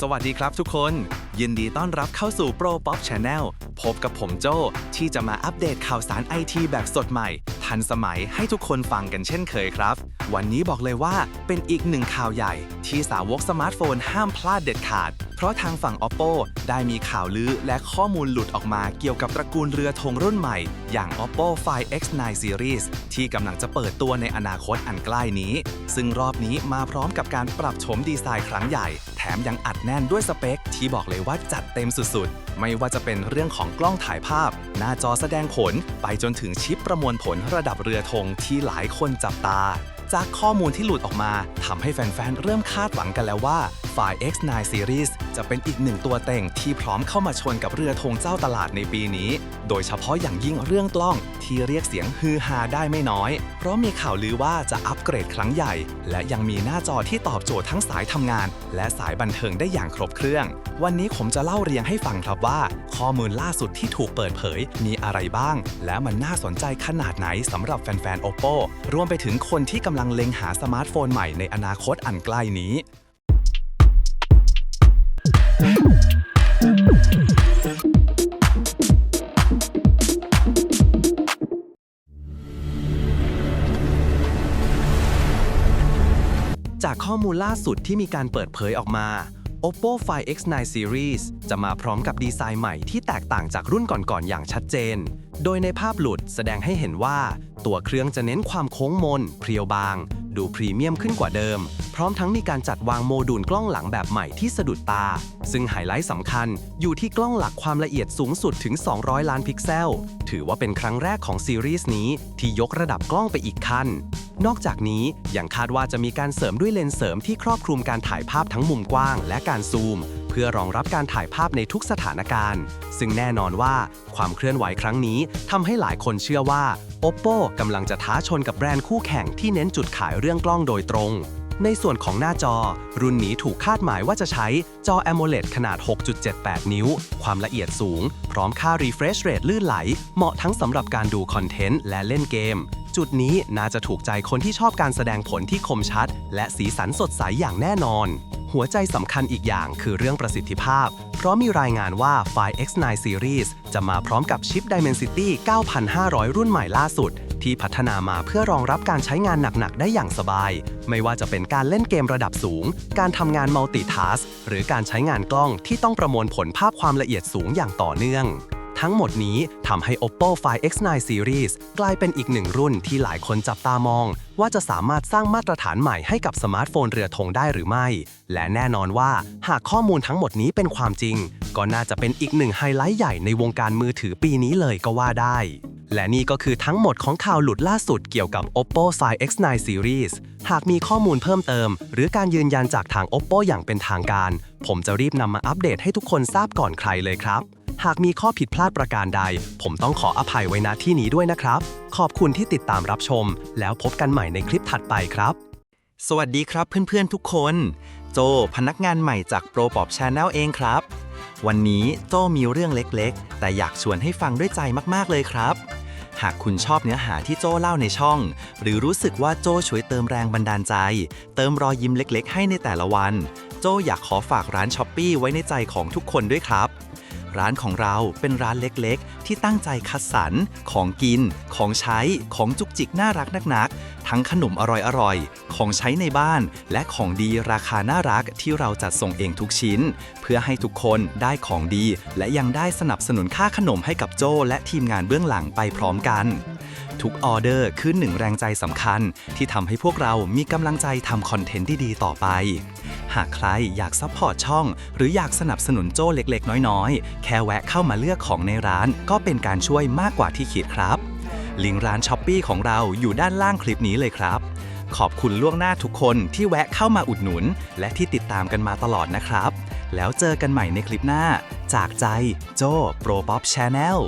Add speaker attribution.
Speaker 1: สวัสดีครับทุกคน ยินดีต้อนรับเข้าสู่ Pro Pop Channel พบกับผมโจที่จะมาอัปเดตข่าวสารไอทีแบบสดใหม่ทันสมัยให้ทุกคนฟังกันเช่นเคยครับ วันนี้บอกเลยว่าเป็นอีกหนึ่งข่าวใหญ่ ที่สาวกสมาร์ทโฟนห้ามพลาดเด็ดขาด เพราะทางฝั่ง Oppo ได้มีข่าวลือและข้อมูลหลุดออกมาเกี่ยวกับตระกูลเรือธงรุ่นใหม่ อย่าง Oppo Find X9 Series ที่กำลังจะเปิดตัวในอนาคตอันใกล้นี้ ซึ่งรอบนี้มาพร้อมกับการปรับโฉมดีไซน์ครั้งใหญ่ แถมยังอัดแน่นด้วยสเปค ที่บอกเลยว่าจัดเต็มสุดๆไม่ว่าจะเป็นเรื่องของกล้องถ่ายภาพ หน้าจอแสดงผล ไปจนถึงชิปประมวลผลระดับเรือธงที่หลายคนจับตา จากข้อมูลที่หลุดออกมาทำให้แฟนๆ เริ่มคาดหวังกันแล้วว่า Find X9 Series จะเป็นอีกหนึ่งตัวเต็งที่พร้อมเข้ามาชนกับเรือธงเจ้าตลาดในปีนี้ โดยเฉพาะอย่างยิ่งเรื่องกล้องที่เรียกเสียงฮือฮาได้ไม่น้อย เพราะมีข่าวลือว่าจะอัปเกรดครั้งใหญ่ และยังมีหน้าจอที่ตอบโจทย์ทั้งสายทำงาน และสายบันเทิงได้อย่างครบเครื่อง วันนี้ผมจะเล่าเรียงให้ฟังครับว่า ข้อมูลล่าสุดที่ถูกเปิดเผย มีอะไรบ้าง และมันน่าสนใจขนาดไหนสำหรับแฟนๆ Oppo รวมไปถึงคนที่กำลังเล็งหาสมาร์ทโฟนใหม่ในอนาคตอันใกล้นี้ จากข้อมูลล่าสุดที่มีการเปิดเผยออกมา Oppo Find X9 Series จะมาพร้อมกับดีไซน์ใหม่ที่แตกต่างจากรุ่นก่อนๆอย่างชัดเจน โดยในภาพหลุดแสดงให้เห็นว่า ตัวเครื่องจะเน้นความโค้งมน เพรียวบาง ดูพรีเมียมขึ้นกว่าเดิม พร้อมทั้งมีการจัดวางโมดูลกล้องหลังแบบใหม่ที่สะดุดตา ซึ่งไฮไลท์สำคัญอยู่ที่กล้องหลักความละเอียดสูงสุดถึง 200 ล้านพิกเซล ถือว่าเป็นครั้งแรกของซีรีส์นี้ที่ยกระดับกล้องไปอีกขั้น นอกจากนี้ยังคาดว่าจะมีการเสริมด้วยเลนส์เสริมที่ครอบคลุมการถ่ายภาพทั้งมุมกว้างและการซูม เพื่อรองรับการถ่ายภาพในทุกสถานการณ์ ซึ่งแน่นอนว่าความเคลื่อนไหวครั้งนี้ทำให้หลายคนเชื่อว่า Oppo กำลังจะท้าชนกับแบรนด์คู่แข่งที่เน้นจุดขายเรื่องกล้องโดยตรง ในส่วนของหน้าจอ รุ่นนี้ถูกคาดหมายว่าจะใช้จอ AMOLED ขนาด 6.78 นิ้ว ความละเอียดสูง พร้อมค่า refresh rate ลื่นไหล เหมาะทั้งสำหรับการดูคอนเทนต์และเล่นเกม จุดนี้น่าจะถูกใจคนที่ชอบการแสดงผลที่คมชัด และสีสันสดใสอย่างแน่นอน หัวใจสำคัญอีกอย่างคือเรื่องประสิทธิภาพ เพราะมีรายงานว่า Find X9 Series จะมาพร้อมกับชิป Dimensity 9500 รุ่นใหม่ล่าสุด ที่พัฒนามาเพื่อรองรับการใช้งานหนัก ๆ ได้อย่างสบาย ไม่ว่าจะเป็นการเล่นเกมระดับสูง การทำงาน Multitask หรือการใช้งานกล้องที่ต้องประมวลผลภาพความละเอียดสูงอย่างต่อเนื่อง ทั้งหมดนี้ทำให้ Oppo Find X9 Series กลายเป็นอีกหนึ่งรุ่นที่หลายคนจับตามอง ว่าจะสามารถสร้างมาตรฐานใหม่ให้กับสมาร์ทโฟนเรือธงได้หรือไม่ และแน่นอนว่าหากข้อมูลทั้งหมดนี้เป็นความจริง ก็น่าจะเป็นอีกหนึ่งไฮไลท์ใหญ่ในวงการมือถือปีนี้เลยก็ว่าได้ และนี่ก็คือทั้งหมดของข่าวหลุดล่าสุดเกี่ยวกับ Oppo Find X9 Series หากมีข้อมูลเพิ่มเติม หรือการยืนยันจากทาง Oppo อย่างเป็นทางการ ผมจะรีบนำมาอัปเดตให้ทุกคนทราบก่อนใครเลยครับ หากมีข้อผิดพลาดประการใด ผมต้องขออภัยไว้ณที่นี้ด้วยนะครับ ขอบคุณที่ติดตามรับชม แล้วพบกันใหม่ในคลิปถัดไปครับ สวัสดีครับเพื่อนๆทุกคน โจพนักงานใหม่จาก Pro Pop Channel เองครับ วันนี้โจมีเรื่องเล็กๆ แต่อยากชวนให้ฟังด้วยใจมากๆเลยครับหากคุณชอบเนื้อหาที่โจ้เล่าในช่อง หรือรู้สึกว่าโจ้ช่วยเติมแรงบันดาลใจ เติมรอยยิ้มเล็กๆ ให้ในแต่ละวัน โจ้อยากขอฝากร้านช้อปปีไว้ในใจของทุกคนด้วยครับ ร้านของเราเป็นร้านเล็กๆ ที่ตั้งใจคัดสรร ของกิน ของใช้ ของจุกจิกน่ารักนักๆ ทั้งขนมอร่อยๆ ของใช้ในบ้าน และของดีราคาน่ารักที่เราจัดส่งเองทุกชิ้น เพื่อให้ทุกคนได้ของดี และยังได้สนับสนุนค่าขนมให้กับโจและทีมงานเบื้องหลังไปพร้อมกันทุกออเดอร์คือหนึ่งแรงใจสำคัญ ที่ทำให้พวกเรามีกำลังใจทำคอนเทนต์ที่ดีต่อไป หากใครอยากซัพพอร์ตช่อง หรืออยากสนับสนุนโจ้เล็กๆ น้อยๆ แค่แวะเข้ามาเลือกของในร้าน ก็เป็นการช่วยมากกว่าที่คิดครับ ลิงก์ร้านช้อปปีของเราอยู่ด้านล่างคลิปนี้เลยครับ ขอบคุณล่วงหน้าทุกคนที่แวะเข้ามาอุดหนุน และที่ติดตามกันมาตลอดนะครับ แล้วเจอกันใหม่ในคลิปหน้า จากใจโจ้โปรป๊อปชาแนล